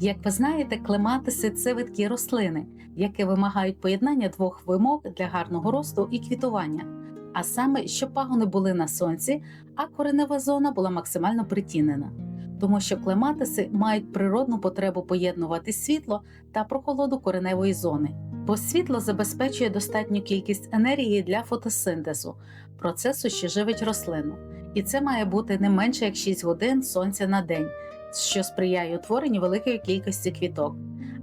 Як ви знаєте, клематиси це видкі рослини, які вимагають поєднання двох вимог для гарного росту і квітування, а саме, щоб пагони були на сонці, а коренева зона була максимально притінена. Тому що клематиси мають природну потребу поєднувати світло та прохолоду кореневої зони, бо світло забезпечує достатню кількість енергії для фотосинтезу, процесу, що живить рослину, і це має бути не менше як 6 годин сонця на день, що сприяє утворенню великої кількості квіток.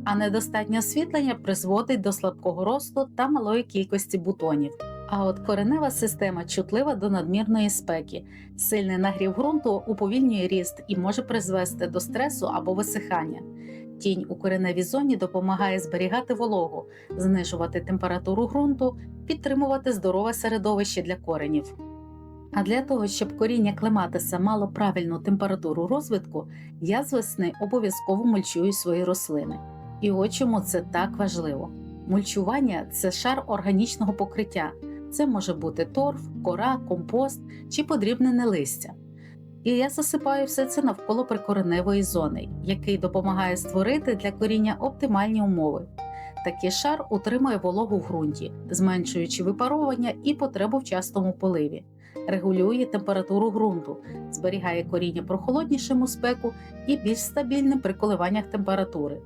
А недостатнє освітлення призводить до слабкого росту та малої кількості бутонів. А от коренева система чутлива до надмірної спеки. Сильний нагрів ґрунту уповільнює ріст і може призвести до стресу або висихання. Тінь у кореневій зоні допомагає зберігати вологу, знижувати температуру ґрунту, підтримувати здорове середовище для коренів. А для того, щоб коріння клематиса мало правильну температуру розвитку, я з весни обов'язково мульчую свої рослини. І от чому це так важливо. Мульчування це шар органічного покриття. Це може бути торф, кора, компост чи подрібнене листя. І я засипаю все це навколо прикореневої зони, який допомагає створити для коріння оптимальні умови. Такий шар утримує вологу в ґрунті, зменшуючи випаровування і потребу в частому поливі, регулює температуру ґрунту, зберігає коріння прохолоднішим у спеку і більш стабільним при коливаннях температури,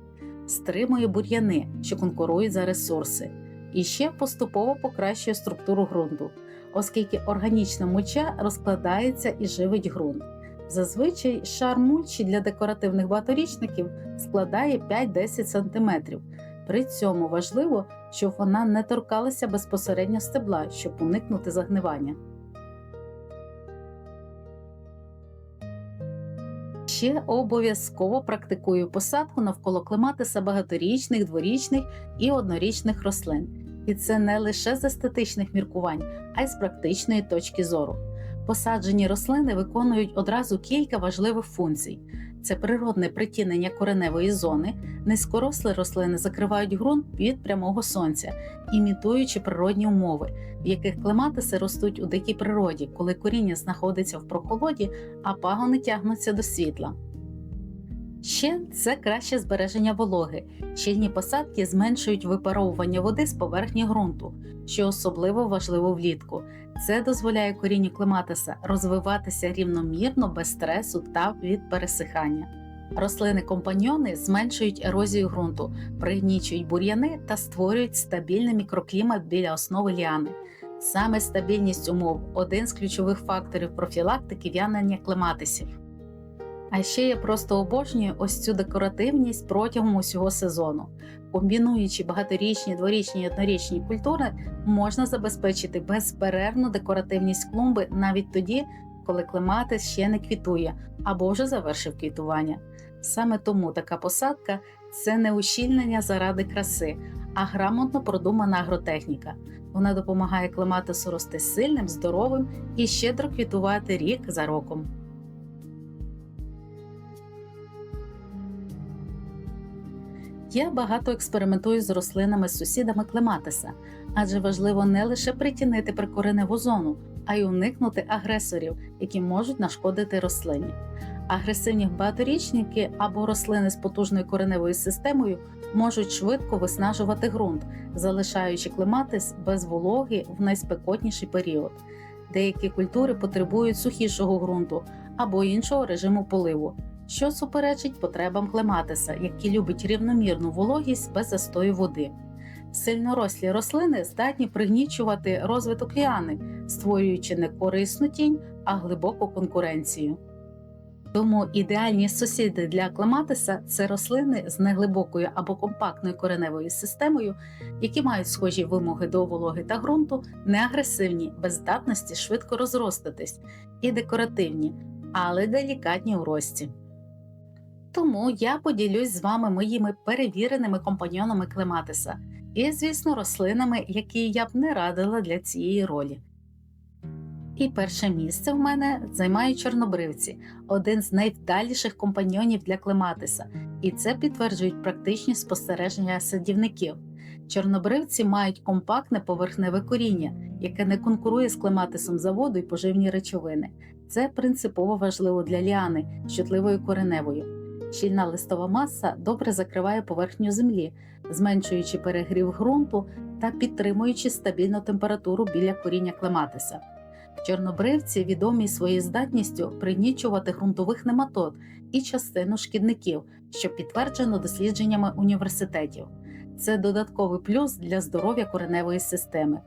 стримує бур'яни, що конкурують за ресурси, і ще поступово покращує структуру ґрунту, оскільки органічна мульча розкладається і живить ґрунт. Зазвичай шар мульчі для декоративних багаторічників складає 5-10 см. При цьому важливо, щоб вона не торкалася безпосередньо стебла, щоб уникнути загнивання. Ще обов'язково практикую посадку навколо клематиса багаторічних, дворічних і однорічних рослин. І це не лише з естетичних міркувань, а й з практичної точки зору. Посаджені рослини виконують одразу кілька важливих функцій: це природне притінення кореневої зони, низькорослі рослини закривають ґрунт від прямого сонця, імітуючи природні умови, в яких клематиси ростуть у дикій природі, коли коріння знаходиться в прохолоді, а пагони тягнуться до світла. Ще це краще збереження вологи. Щільні посадки зменшують випаровування води з поверхні ґрунту, що особливо важливо влітку. Це дозволяє корінню клематиса розвиватися рівномірно без стресу та від пересихання. Рослини-компаньйони зменшують ерозію ґрунту, пригнічують бур'яни та створюють стабільний мікроклімат біля основи ліани. Саме стабільність умов один з ключових факторів профілактики в'янення клематисів. А ще я просто обожнюю ось цю декоративність протягом усього сезону. Комбінуючи багаторічні, дворічні і однорічні культури, можна забезпечити безперервну декоративність клумби навіть тоді, коли клематис ще не квітує або вже завершив квітування. Саме тому така посадка це не ущільнення заради краси, а грамотно продумана агротехніка. Вона допомагає клематису рости сильним, здоровим і щедро квітувати рік за роком. Я багато експериментую з рослинами з сусідами клематиса, адже важливо не лише притінити прикореневу зону, а й уникнути агресорів, які можуть нашкодити рослині. Агресивні багаторічники або рослини з потужною кореневою системою можуть швидко виснажувати ґрунт, залишаючи клематис без вологи в найспекотніший період. Деякі культури потребують сухішого ґрунту або іншого режиму поливу, що суперечить потребам клематиса, який любить рівномірну вологість без застою води. Сильнорослі рослини здатні пригнічувати розвиток ліани, створюючи не корисну тінь, а глибоку конкуренцію. Тому ідеальні сусіди для клематиса це рослини з неглибокою або компактною кореневою системою, які мають схожі вимоги до вологи та ґрунту, не агресивні, без здатності швидко розростатись, і декоративні, але делікатні у рості. Тому я поділюсь з вами моїми перевіреними компаньонами клематиса і, звісно, рослинами, які я б не радила для цієї ролі. І перше місце в мене займають чорнобривці, один з найвдаліших компаньйонів для клематиса, і це підтверджують практичні спостереження садівників. Чорнобривці мають компактне поверхневе коріння, яке не конкурує з клематисом за воду і поживні речовини. Це принципово важливо для ліани з чутливою кореневою. Щільна листова маса добре закриває поверхню землі, зменшуючи перегрів ґрунту та підтримуючи стабільну температуру біля коріння клематиса. Чорнобривці відомі своєю здатністю пригнічувати ґрунтових нематод і частину шкідників, що підтверджено дослідженнями університетів. Це додатковий плюс для здоров'я кореневої системи.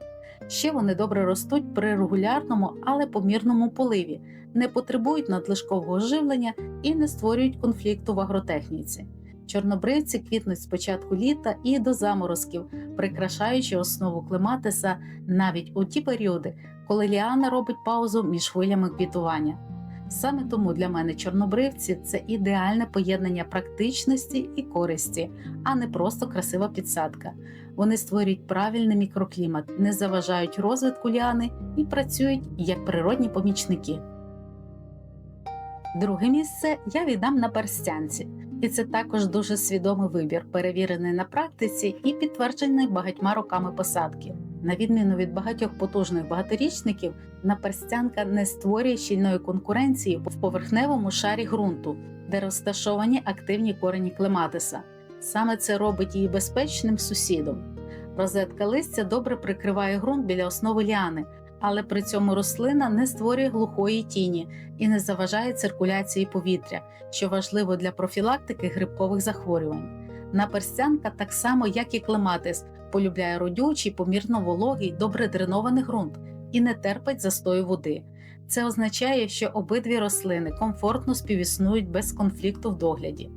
Ще вони добре ростуть при регулярному, але помірному поливі, не потребують надлишкового живлення і не створюють конфлікту в агротехніці. Чорнобривці квітнуть з початку літа і до заморозків, прикрашаючи основу клематиса навіть у ті періоди, коли ліана робить паузу між хвилями квітування. Саме тому для мене чорнобривці це ідеальне поєднання практичності і користі, а не просто красива підсадка. Вони створюють правильний мікроклімат, не заважають розвитку ліани і працюють як природні помічники. Друге місце я віддам на перстянці, і це також дуже свідомий вибір, перевірений на практиці і підтверджений багатьма роками посадки. На відміну від багатьох потужних багаторічників, наперстянка не створює щільної конкуренції в поверхневому шарі ґрунту, де розташовані активні корені клематиса. Саме це робить її безпечним сусідом. Розетка листя добре прикриває ґрунт біля основи ліани, але при цьому рослина не створює глухої тіні і не заважає циркуляції повітря, що важливо для профілактики грибкових захворювань. Наперстянка, так само як і клематис, полюбляє родючий, помірно вологий, добре дренований ґрунт і не терпить застою води. Це означає, що обидві рослини комфортно співіснують без конфлікту в догляді.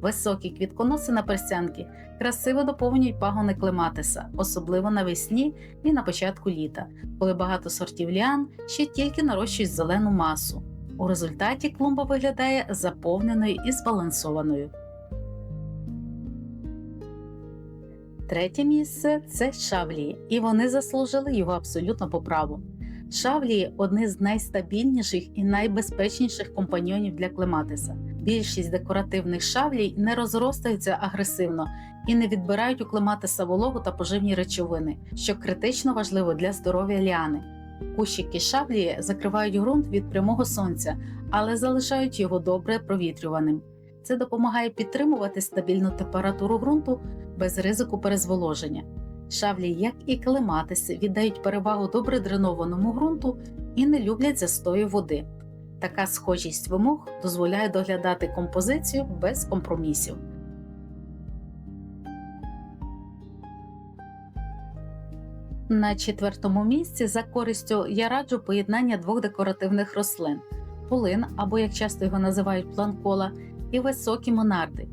Високі квітконоси на перстянки красиво доповнюють пагони клематиса, особливо навесні і на початку літа, коли багато сортів ліан ще тільки нарощують зелену масу. У результаті клумба виглядає заповненою і збалансованою. Третє місце це шавлії, і вони заслужили його абсолютно по праву. Шавлії одні з найстабільніших і найбезпечніших компаньйонів для клематиса. Більшість декоративних шавлій не розростаються агресивно і не відбирають у клематиса вологу та поживні речовини, що критично важливо для здоров'я ліани. Кущики шавлії закривають ґрунт від прямого сонця, але залишають його добре провітрюваним. Це допомагає підтримувати стабільну температуру ґрунту без ризику перезволоження. Шавлі, як і клематиси, віддають перевагу добре дренованому ґрунту і не люблять застою води. Така схожість вимог дозволяє доглядати композицію без компромісів. На четвертому місці за користю я раджу поєднання двох декоративних рослин полин, або як часто його називають планкола, і високі монарди.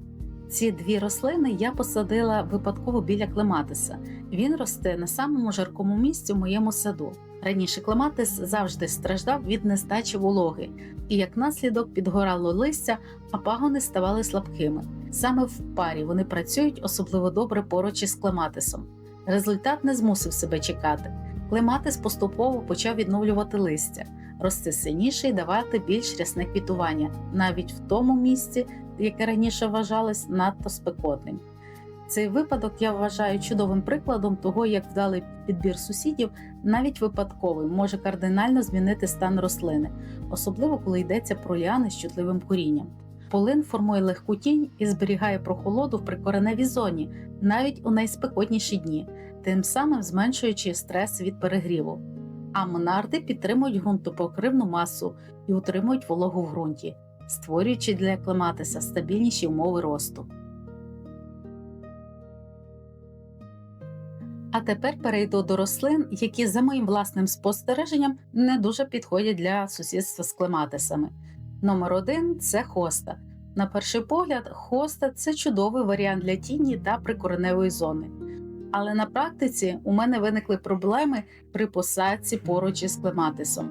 Ці дві рослини я посадила випадково біля клематиса. Він росте на самому жаркому місці в моєму саду. Раніше клематис завжди страждав від нестачі вологи, і як наслідок підгорало листя, а пагони ставали слабкими. Саме в парі вони працюють особливо добре поруч із клематисом. Результат не змусив себе чекати. Клематис поступово почав відновлювати листя, рости сильніше і давати більш рясне квітування, навіть в тому місці, яке раніше вважалось надто спекотним. Цей випадок я вважаю чудовим прикладом того, як вдалий підбір сусідів, навіть випадковий, може кардинально змінити стан рослини, особливо коли йдеться про ліани з чутливим корінням. Полин формує легку тінь і зберігає прохолоду в прикореневій зоні, навіть у найспекотніші дні, тим самим зменшуючи стрес від перегріву. А монарди підтримують ґрунтопокривну масу і утримують вологу в ґрунті, створюючи для клематиса стабільніші умови росту. Тепер перейду до рослин, які, за моїм власним спостереженням, не дуже підходять для сусідства з клематисами. Номер один це хоста. На перший погляд, хоста це чудовий варіант для тіні та прикореневої зони. Але на практиці у мене виникли проблеми при посадці поруч із клематисом.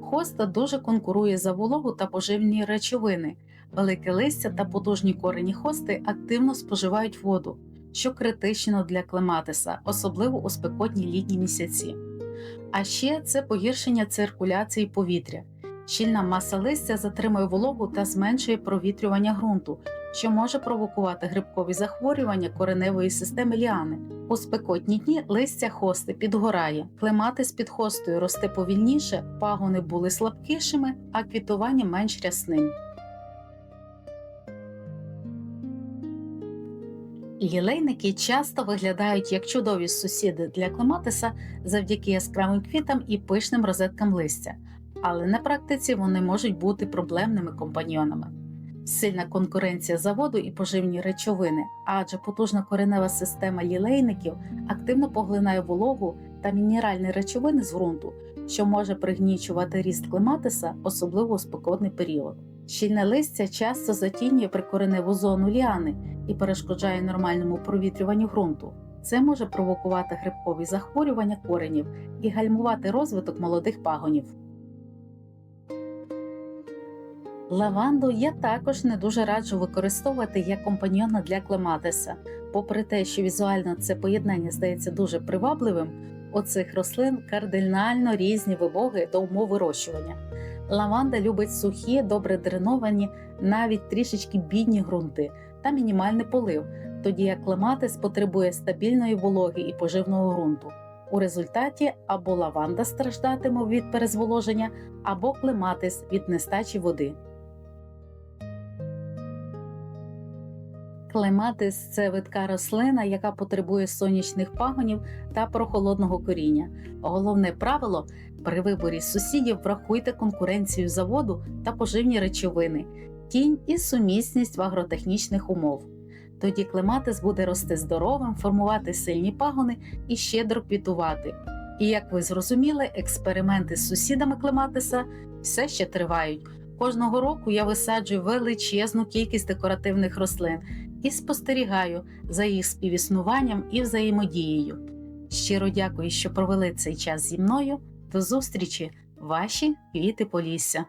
Хоста дуже конкурує за вологу та поживні речовини. Велике листя та потужні корені хости активно споживають воду, що критично для клематиса, особливо у спекотні літні місяці. А ще це погіршення циркуляції повітря. Щільна маса листя затримує вологу та зменшує провітрювання ґрунту, що може провокувати грибкові захворювання кореневої системи ліани. У спекотні дні листя хости підгорає, клематис під хостою росте повільніше, пагони були слабкішими, а квітування менш рясним. Лілейники часто виглядають як чудові сусіди для клематиса завдяки яскравим квітам і пишним розеткам листя, але на практиці вони можуть бути проблемними компаньйонами. Сильна конкуренція заводу і поживні речовини, адже потужна коренева система лілейників активно поглинає вологу та мінеральні речовини з ґрунту, що може пригнічувати ріст клематиса, особливо у спекотний період. Щільне листя часто затінює прикореневу зону ліани і перешкоджає нормальному провітрюванню ґрунту. Це може провокувати грибкові захворювання коренів і гальмувати розвиток молодих пагонів. Лаванду я також не дуже раджу використовувати як компаньйона для клематиса. Попри те, що візуально це поєднання здається дуже привабливим, у цих рослин кардинально різні вимоги до умов вирощування. Лаванда любить сухі, добре дреновані, навіть трішечки бідні ґрунти та мінімальний полив, тоді як клематис потребує стабільної вологи і поживного ґрунту. У результаті або лаванда страждатиме від перезволоження, або клематис від нестачі води. Клематис це видка рослина, яка потребує сонячних пагонів та прохолодного коріння. Головне правило при виборі сусідів врахуйте конкуренцію заводу та поживні речовини, тінь і сумісність в агротехнічних умов. Тоді клематис буде рости здоровим, формувати сильні пагони і щедро квітувати. І як ви зрозуміли, експерименти з сусідами клематиса все ще тривають. Кожного року я висаджую величезну кількість декоративних рослин і спостерігаю за їх співіснуванням і взаємодією. Щиро дякую, що провели цей час зі мною. До зустрічі, ваші квіти Полісся!